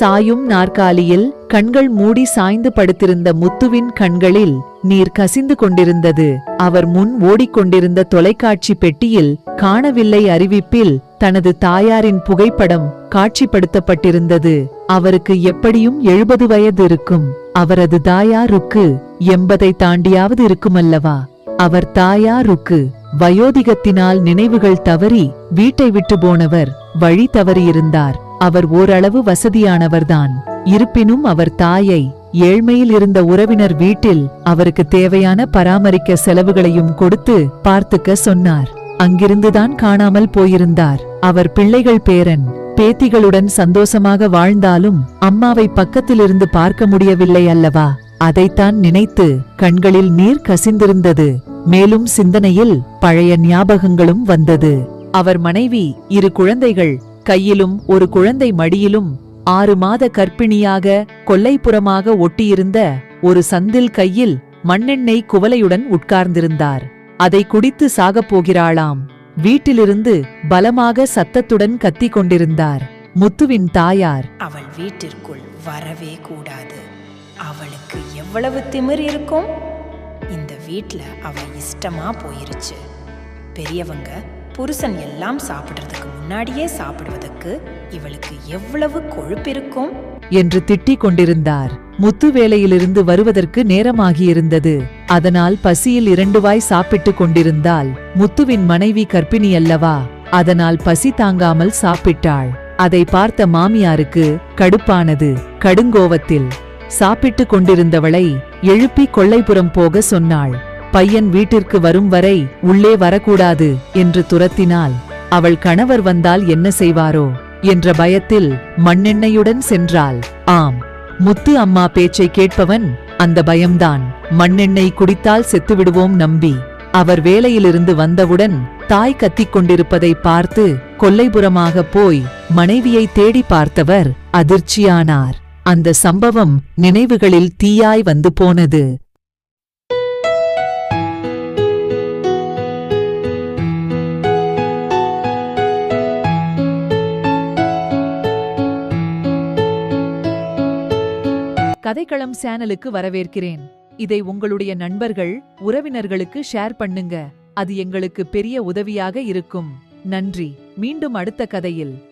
சாயும் நாற்காலியில் கண்கள் மூடி சாய்ந்து படுத்திருந்த முத்துவின் கண்களில் நீர் கசிந்து கொண்டிருந்தது. அவர் முன் ஓடிக்கொண்டிருந்த தொலைக்காட்சி பெட்டியில் காணவில்லை அறிவிப்பில் தனது தாயாரின் புகைப்படம் காட்சிப்படுத்தப்பட்டிருந்தது. அவருக்கு எப்படியும் எழுபது வயது இருக்கும். அவரது தாயாருக்கு எண்பதை தாண்டியாவது இருக்குமல்லவா? அவர் தாயாருக்கு வயோதிகத்தினால் நினைவுகள் தவறி வீட்டை விட்டு போனவர் வழி தவறியிருந்தார். அவர் ஓரளவு வசதியானவர்தான். இருப்பினும் அவர் தாயை ஏழ்மையில் இருந்த உறவினர் வீட்டில் அவருக்கு தேவையான பராமரிக்க செலவுகளையும் கொடுத்து பார்த்துக்க சொன்னார். அங்கிருந்துதான் காணாமல் போயிருந்தார். அவர் பிள்ளைகள் பேரன் பேத்திகளுடன் சந்தோஷமாக வாழ்ந்தாலும் அம்மாவை பக்கத்திலிருந்து பார்க்க முடியவில்லை அல்லவா? அதைத்தான் நினைத்து கண்களில் நீர் கசிந்திருந்தது. மேலும் சிந்தனையில் பழைய ஞாபகங்களும் வந்தது. அவர் மனைவி இரு குழந்தைகள் கையிலும் ஒரு குழந்தை மடியிலும் ஆறு மாத கர்ப்பிணியாக கொல்லைப்புறமாக ஒட்டியிருந்த ஒரு சந்தில் கையில் மண்ணெண்ணெய் குவலையுடன் உட்கார்ந்திருந்தார். அதை குடித்து சாகப் போகிறாளாம். வீட்டிலிருந்து பலமாக சத்தத்துடன் கத்திக் கொண்டிருந்தார். முத்துவின் தாயார் அவள் வீட்டிற்குள் வரவே கூடாது. அவளுக்கு எவ்வளவு திமிர் இருக்கும்? இந்த வீட்ல அவ இஷ்டமா போயிருச்சு. பெரியவங்க புருஷன் எல்லாம் சாப்பிடுறதுக்கு முன்னாடியே சாப்பிடுவதற்கு இவளுக்கு எவ்வளவு கொழுப்பு இருக்கும்? என்று திட்டிக் கொண்டிருந்தார். முத்து வேலையிலிருந்து வருவதற்கு நேரமாகியிருந்தது. அதனால் பசியில் இரண்டு வாய் சாப்பிட்டுக் கொண்டிருந்தால் முத்துவின் மனைவி கர்ப்பிணி அல்லவா? அதனால் பசி தாங்காமல் சாப்பிட்டாள். அதை பார்த்த மாமியாருக்கு கடுப்பானது. கடுங்கோவத்தில் சாப்பிட்டுக் கொண்டிருந்தவளை எழுப்பி கொள்ளைப்புறம் போக சொன்னாள். பையன் வீட்டிற்கு வரும் வரை உள்ளே வரக்கூடாது என்று துரத்தினாள். அவள் கணவர் வந்தால் என்ன செய்வாரோ என்ற பயத்தில் மண்ணெண்ணையுடன் சென்றாள். ஆம் முத்து அம்மா பேச்சை கேட்பவன் அந்த பயம்தான். மண்ணெண்ணெய் குடித்தால் செத்துவிடுவோம் நம்பி. அவர் வேலையிலிருந்து வந்தவுடன் தாய் கத்திக் கொண்டிருப்பதை பார்த்து கொல்லைபுறமாக போய் மனைவியை தேடி பார்த்தவர் அதிர்ச்சியானார். அந்த சம்பவம் நினைவுகளில் தீயாய் வந்து போனது. கதைக்களம் சேனலுக்கு வரவேற்கிறேன். இதை உங்களுடைய நண்பர்கள் உறவினர்களுக்கு ஷேர் பண்ணுங்க. அது எங்களுக்கு பெரிய உதவியாக இருக்கும். நன்றி. மீண்டும் அடுத்த கதையில்.